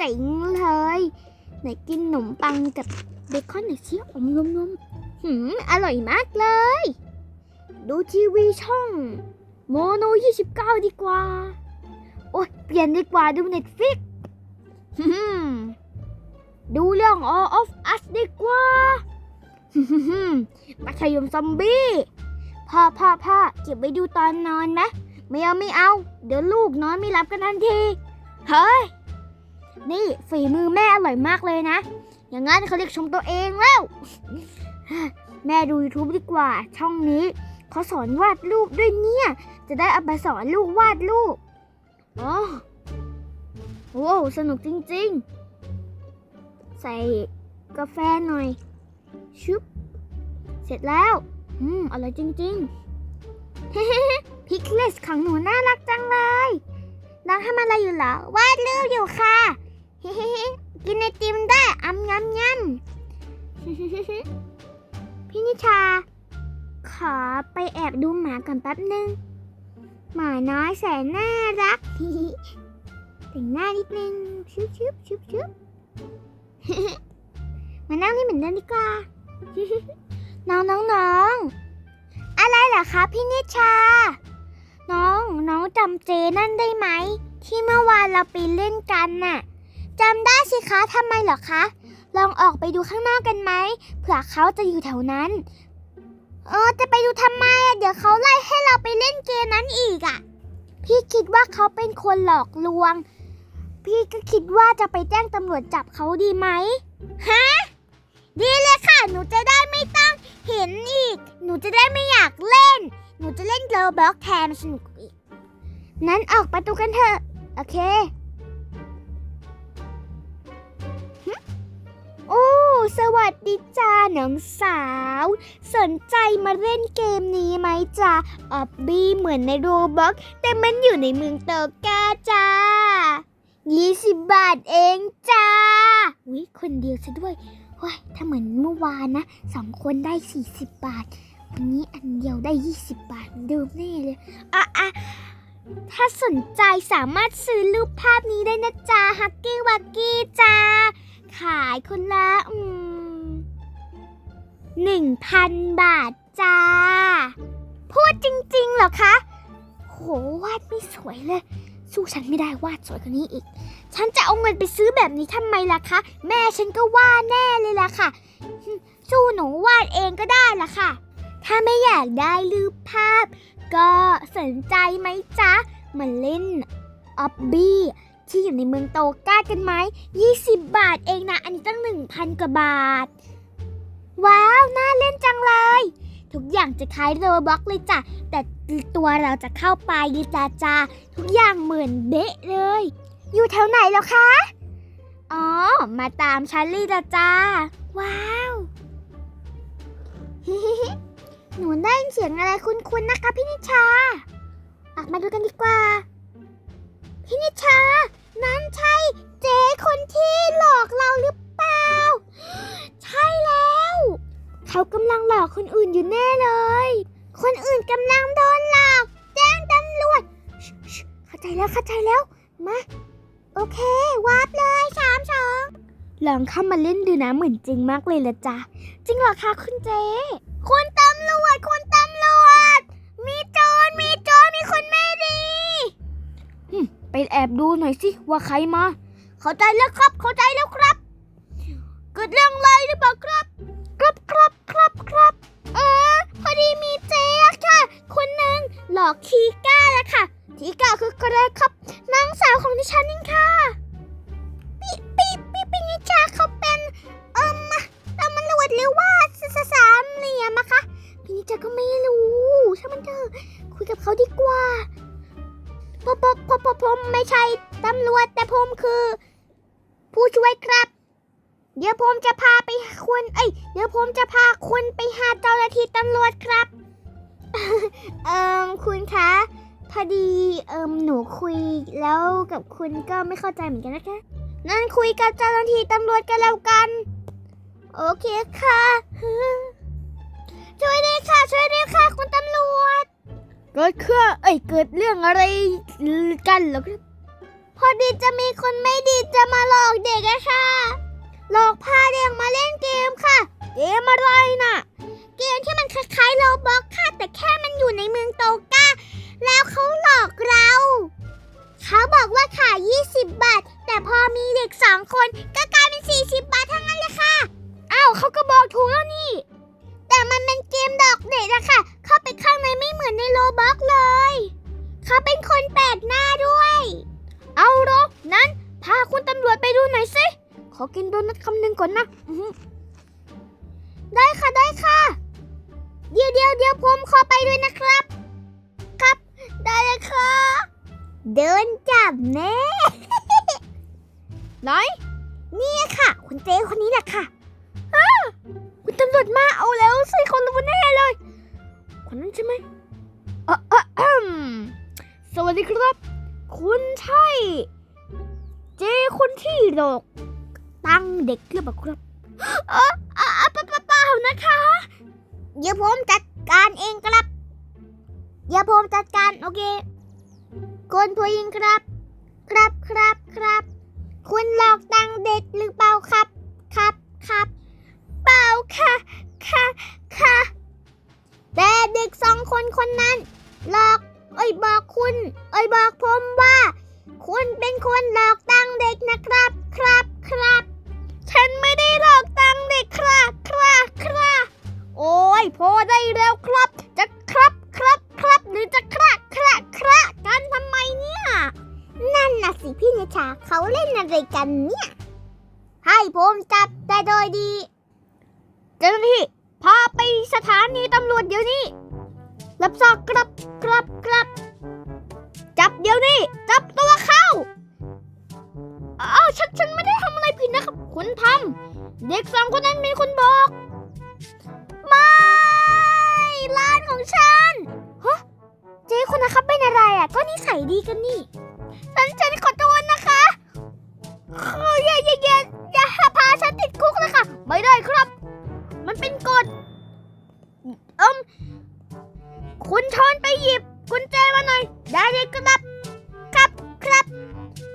จ๋งๆเลย ไหนกินขนมปังกับเบคอนหน่อยสิอมนมๆหืม อร่อยมากเลย ดูทีวีช่อง โมโน 29 ดีกว่า โอ๊ยเปลี่ยนดีกว่าดูเน็ตฟิกดูเรื่อง All of Us ดีกว่ามัธยมซอมบี้พ่อพ่อพ่อเก็บไว้ดูตอนนอนไหมไม่เอาไม่เอา เดี๋ยวลูกนอนไม่หลับกันทันที เฮ้ย นี่ฝีมือแม่อร่อยมากเลยนะ อย่างงั้นเขาเรียกชมตัวเองแล้ว แม่ดู YouTube ดีกว่า ช่องนี้เขาสอนวาดรูปด้วยเนี่ย จะได้เอาไปสอนลูกวาดรูปอ๋อโอ้สนุกจริงๆ ใส่กาแฟหน่อย ชุบ เสร็จแล้ว อืม อร่อยจริงๆพิกเลสของหนูน่ารักจังเลย น้องทำอะไรอยู่เหรอ วาดรูปอยู่ค่ะ กินไอติมได้อ้ำยำยำพี่นิชา ขอไปแอบดูหมาก่อนแป๊บนึง หมาน้อยแสนน่ารักแต่งหน้านิดนึงชุบชุบชุบชุบมานั่งนี่เหมือนเดิมดีกว่า น้องน้องน้องอะไรเหรอคะพี่นิชา น้องน้องจำเจนั่นได้ไหม ที่เมื่อวานเราไปเล่นกันน่ะ จำได้สิคะทำไมเหรอคะ ลองออกไปดูข้างนอกกันไหมเผื่อเขาจะอยู่แถวนั้น เออจะไปดูทำไมอะเดี๋ยวเขาไล่ให้เราไปเล่นเกมนั้นอีกอะพี่คิดว่าเขาเป็นคนหลอกลวง พี่ก็คิดว่าจะไปแจ้งตำรวจจับเขาดีไหมฮะดีเลยค่ะ หนูจะได้ไม่ต้องเห็นอีก หนูจะได้ไม่อยากเล่น หนูจะเล่นเกลบล็อกแทนสนุกอีก นั้นออกประตูกันเถอะ โอเค โอ้ สวัสดีจ้าน้องสาว สนใจมาเล่นเกมนี้ไหมจ้าออบบี้เหมือนในโรบ็อกแต่มันอยู่ในเมืองโตกาจ้า 20 บาทเองจ้าวิคนเดียวซะด้วยเฮ้ยถ้าเหมือนเมื่อวานนะสองคนได้ 40 บาท วันนี้อันเดียวได้ 20 บาทเหมือนเดิมแน่เลยอะอะถ้าสนใจสามารถซื้อรูปภาพนี้ได้นะจ๊ะฮักกี้วักกี้จ้า ขายคนละหนึ่งพันบาทจ้า พูดจริงๆเหรอคะ โหวาดไม่สวยเลย สู้ฉันไม่ได้วาดสวยกว่านี้อีก ฉันจะเอาเงินไปซื้อแบบนี้ทำไมล่ะคะ แม่ฉันก็ว่าแน่เลยล่ะค่ะ สู้หนูวาดเองก็ได้ล่ะค่ะ ถ้าไม่อยากได้รูปภาพ ก็สนใจไหมจ๊ะมาเล่นออบบี้ ที่อยู่ในเมืองโตก้ากันไหม 20 บาทเองนะ อันนี้ตั้ง 1,000 กว่าบาท ว้าว น่าเล่นจังเลย ทุกอย่างจะคล้ายโรบ็อกเลยจ้ะ แต่ตัวเราจะเข้าไปจ้าจ้าทุกอย่างเหมือนเดะเลย อยู่แถวไหนแล้วคะ อ๋อ มาตามชันลี่จ้าจา ว้าวหนูได้ยินเสียงอะไรคุ้นๆนะคะพี่นิชา ออกมาดูกันดีกว่า พี่นิชา นั่นใช่เจ๊คนที่หลอกเราหรือเปล่า ใช่แล้ว เขากำลังหลอกคนอื่นอยู่แน่เลย คนอื่นกำลังโดนหลอก แจ้งตำรวจเข้าใจแล้วเข้าใจแล้วมาโอเควาร์ปเลยสามสองลองเข้ามาเล่นดูนะเหมือนจริงมากเลยละจ้ะจริงเหรอคะคุณเจ๊คุณตำรวจคุณตำรวจ มีโจรมีโจรมีคนไม่ ไปแอบดูหน่อยสิว่าใครมา เข้าใจแล้วครับ เข้าใจแล้วครับ เกิดเรื่องอะไรหรือเปล่าครับ ครับครับครับครับเออพอดีมีเจ๊อะค่ะ คนหนึ่งหลอกทีก้าแล้วค่ะ ทีก้าคือใครครับนางสาวของดิฉันเองค่ะปีปีปีปีนิชาครับ ผมจะพาไปคุณเอ้ยเดี๋ยวผมจะพาคุณไปหาเจ้าหน้าที่ตำรวจครับ เอ่อคุณคะพอดีเอิมหนูคุยแล้วกับคุณก็ไม่เข้าใจเหมือนกันนะคะ นั่นคุยกับเจ้าหน้าที่ตำรวจกันแล้วกัน โอเคค่ะช่วยด้วยค่ะ ช่วยด้วยค่ะ คุณตำรวจ เกิดเครื่องเอ้ยเกิดเรื่องอะไรกันเหรอครับพพอดีจะมีคนไม่ดีจะมาหลอกเด็กอะค่ะ หลอกพาเด็กมาเล่นเกมค่ะ เกมอะไรน่ะ เกมที่มันคล้ายๆโลบอกค่ะ แต่แค่มันอยู่ในเมืองโตกาแล้วเขาหลอกเรา เขาบอกว่าขาย 20 บาท แต่พอมีเด็กสองคนก็กลายเป็น 40 บาททั้งนั้นเลยค่ะ อ้าวเขาก็บอกถูกแล้วนี่ แต่มันเป็นเกมดอกเด็กอะค่ะ เข้าไปข้างในไม่เหมือนในโลบอกเลย เขาเป็นคนแปลกหน้าด้วย เอาหรอนั้นพาคุณ อกินโดนัทคำหนึ่งก่อนนะ ได้ค่ะได้ค่ะ เดี๋ยวเดี๋ยวเดี๋ยวผมขอไปด้วยนะครับ ครับ ได้เลยค่ะ เดินจับแม่ไหนนี่ค่ะ คุณเจคนนี้แหละค่ะคุณตำรวจมาเอาแล้วใส่คนรู้แน่เลย คนนั้นใช่ไหมสวัสดีครับ คุณใช่ เจคนที่หลอก ตั้งเด็กหรือเปล่าครับเออเออเปล่าเปล่าเปล่านะคะ เดี๋ยวผมจัดการเองครับ เดี๋ยวผมจัดการโอเคคุณผู้หญิงครับ ครับครับครับ คุณหลอกตังเด็กหรือเปล่าครับ ครับครับ เปล่าค่ะค่ะค่ะแต่เด็กสองคนคนนั้น หลอก เอ้ยบอกคุณ เอ้ยบอกผมว่า คุณเป็นคนหลอกตังเด็กนะครับ ครับครับ ฉันไม่ได้หลอกตังเด็กครับครับครับโอ้ยพอได้แล้วครับ จะครับครับครับหรือจะคราคราครากันทำไมเนี่ย นั่นน่ะสิพี่นิชาเขาเล่นอะไรกันเนี่ย ให้ผมจับแต่โดยดี เจ้าหน้าที่พาไปสถานีตำรวจเดี๋ยวนี้ รับทราบครับครับครับ จับเดี๋ยวนี้ จับตัวเข้าอ้าวฉันฉันไม่ได้ คุณทำเด็กสองคนนั้นเป็นคนบอก ไม่ร้านของฉันฮะเจ๊คนนะครับเป็นอะไรอะ ก็นิสัยดีกันนี่ ฉันฉันขอโทษนะคะเฮ้ยอย่าอย่าอย่าอย่าพาฉันติดคุกเลยค่ะไม่ได้ครับ มันเป็นกฎเอิมคุณทอนไปหยิบกุญแจมาหน่อย ได้เลยครับ ครับครับ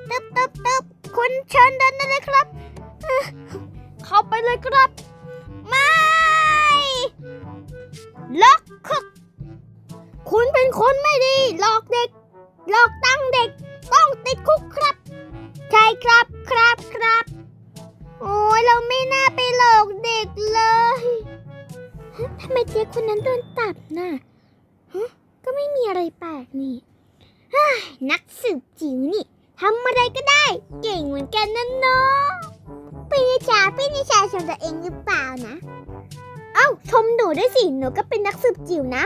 ตึบตึบตึบคุณเชิญเดินได้เลยครับ เข้าไปเลยครับ ไม่ล็อกคุกคุณเป็นคนไม่ดี หลอกเด็ก หลอกตั้งเด็ก ต้องติดคุกครับ ใช่ครับครับครับ โอ้ยเราไม่น่าไปหลอกเด็กเลยทำไมเจ๊คนนั้นโดนตัดนะฮะก็ไม่มีอะไรแปลกนี่นักสืบจิ๋วนี่ทำอะไรก็ได้ เก่งเหมือนกันนั่นเนาะ พี่นิชาพี่นิชาชมตัวเองหรือเปล่านะ เอ้าชมหนูด้วยสิ หนูก็เป็นนักสืบจิ๋วนะ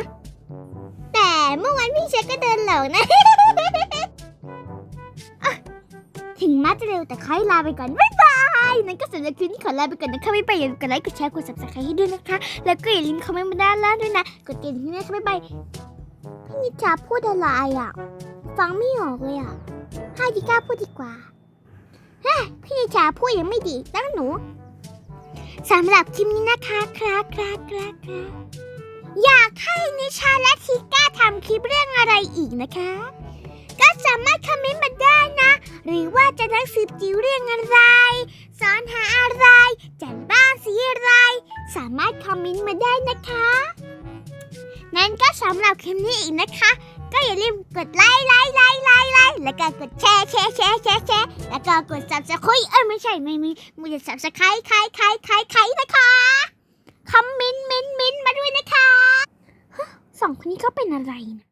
แต่เมื่อวานพี่เชคก็เดินเหลวนะะถึงมาจะเร็วแต่ค่อยลาไปก่อน บ๊ายบายนั่นก็สำหรับคลิปนี้ขอลาไปก่อนนะคะไม่ไปอย่าลืมกดไลค์ กดแชร์ กด subscribe ให้ด้วยนะคะ แล้วก็อย่าลืมคอมเมนต์มาด้านล่างด้วยนะ กดกระดิ่งด้วยนะคะบ๊ายบายพี่นิชาพูดอะไรอะ ฟังไม่ออกเลยอะให้ดิก้าพูดดีกว่า พี่นิชาพูดยังไม่ดีตั้งหนูสำหรับคลิปนี้นะคะครับครับครับครับอยากให้นิชาและทิก้าทำคลิปเรื่องอะไรอีกนะคะ ก็สามารถคอมเมนต์มาได้นะ หรือว่าจะนักสืบจิ๋วเรื่องอะไรสอนหาอะไรจัดบ้านสีอะไร สามารถคอมเมนต์มาได้นะคะ นั้นก็สำหรับคลิปนี้อีกนะคะ ก็อย่าลืมกดไลค์ไลค์ไลค์ไลค์ไลค์แล้วก็กดแชร์แชร์แชร์แชร์แชร์แล้วก็กด subscribe เอ้ยไม่ใช่ไม่มีมือ subscribe ใครใครใครใครนะคะคอมเมนต์เมนต์เมนต์มาด้วยนะคะฮะสองคนนี้เขาเป็นอะไรนะ